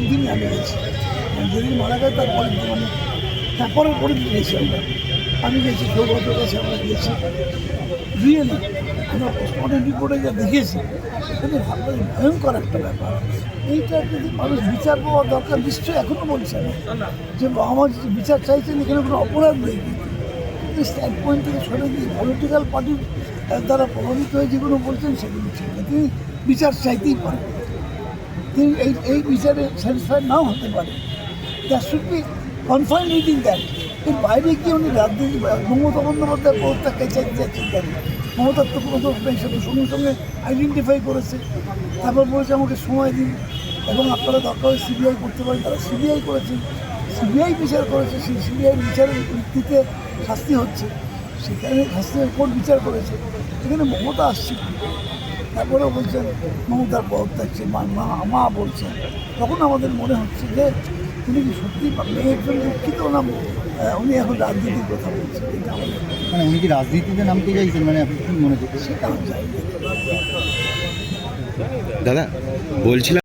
পরের দিনই আমি গেছি। যেদিন মারা গেছে তারপরের দিন মানে তারপরের পরের দিন গেছি আমরা। আমি গেছি সৌগতের কাছে আমরা গেছি। রিয়েলি আমরা পোস্টমর্টম রিপোর্টে যা দেখেছি সেখানে ভাবলাম ভয়ঙ্কর একটা ব্যাপার। এইটা যদি মানুষ বিচার পাওয়া দরকার, নিশ্চয়ই এখনও বলছে না। যে আমার বিচার চাইছেন, এখানে কোনো অপরাধ নেই। কিন্তু স্ট্যান্ড পয়েন্ট থেকে সরে দিয়ে পলিটিক্যাল পার্টির দ্বারা প্রভাবিত হয়ে যেগুলো বলছেন, সেগুলো ঠিক তিনি বিচার চাইতেই পারেন। তিনি এই এই বিচারে স্যাটিসফাইড নাও হতে পারে। That should be confine within that এর বাইরে গিয়ে উনি রাজনীতি মমতা বন্দ্যোপাধ্যায় পদত্যাগকে চাইতে চাচ্ছেন কেন মমতার তো কোনো দোষ নেই, সে তো সঙ্গে সঙ্গে আইডেন্টিফাই করেছে। তারপর বলেছে আমাকে সময় দিন এবং আপনারা দরকার হয় সিবিআই করতে পারেন। তারা সিবিআই করেছেন সিবিআই বিচার করেছে। সেই সিবিআই বিচারের ভিত্তিতে শাস্তি হচ্ছে। সেখানে শাস্তি কোর্ট বিচার করেছে। এখানে মমতা আসছে। তারপরেও বলছেন মমতার পদত্যাগ থাকছে মা মা মা বলছেন। তখন আমাদের মনে হচ্ছে যে তিনি কি সত্যি মেয়ের জন্য দুঃখিত না উনি এখন রাজনীতির কথা বলছেন? এটা আমাদের মানে উনি কি রাজনীতিতে নামতে চাইছেন? মানে আপনি কি মনে করছেন? সেটা দাদা বলছিলাম